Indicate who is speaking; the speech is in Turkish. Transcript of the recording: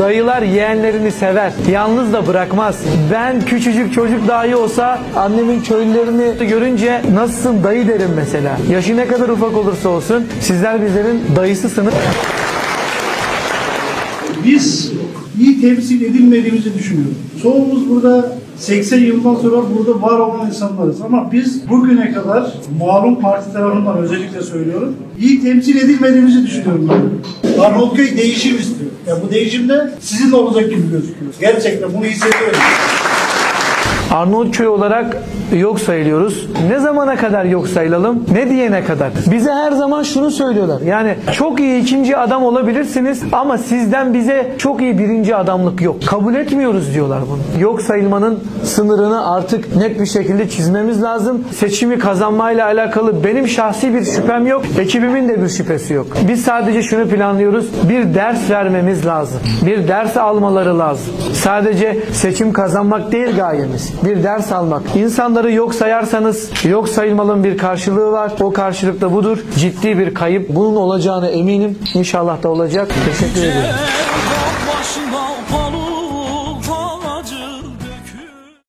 Speaker 1: Dayılar yeğenlerini sever. Yalnız da bırakmaz. Ben küçücük çocuk dahi olsa annemin köylülerini görünce nasılsın dayı derim mesela. Yaşı ne kadar ufak olursa olsun sizler bizlerin dayısısınız.
Speaker 2: Biz iyi temsil edilmediğimizi düşünüyorum. Çoğumuz burada 80 yıldan sonra burada var olan insanlarız ama biz bugüne kadar malum parti tarafından özellikle söylüyorum iyi temsil edilmediğimizi düşünüyorum ben. Arnavutköy değişim istiyor. Ya bu değişim de sizin olacak gibi gözüküyor. Gerçekten bunu hissediyorum.
Speaker 1: Arnavutköy olarak yok sayılıyoruz. Ne zamana kadar yok sayılalım? Ne diyene kadar? Bize her zaman şunu söylüyorlar. Yani çok iyi ikinci adam olabilirsiniz ama sizden bize çok iyi birinci adamlık yok. Kabul etmiyoruz diyorlar bunu. Yok sayılmanın sınırını artık net bir şekilde çizmemiz lazım. Seçimi kazanmayla alakalı benim şahsi bir şüphem yok. Ekibimin de bir şüphesi yok. Biz sadece şunu planlıyoruz. Bir ders vermemiz lazım. Bir ders almaları lazım. Sadece seçim kazanmak değil gayemiz. Bir ders almak. İnsanları yok sayarsanız yok sayılmanın bir karşılığı var. O karşılık da budur. Ciddi bir kayıp. Bunun olacağına eminim. İnşallah da olacak. Teşekkür ederim.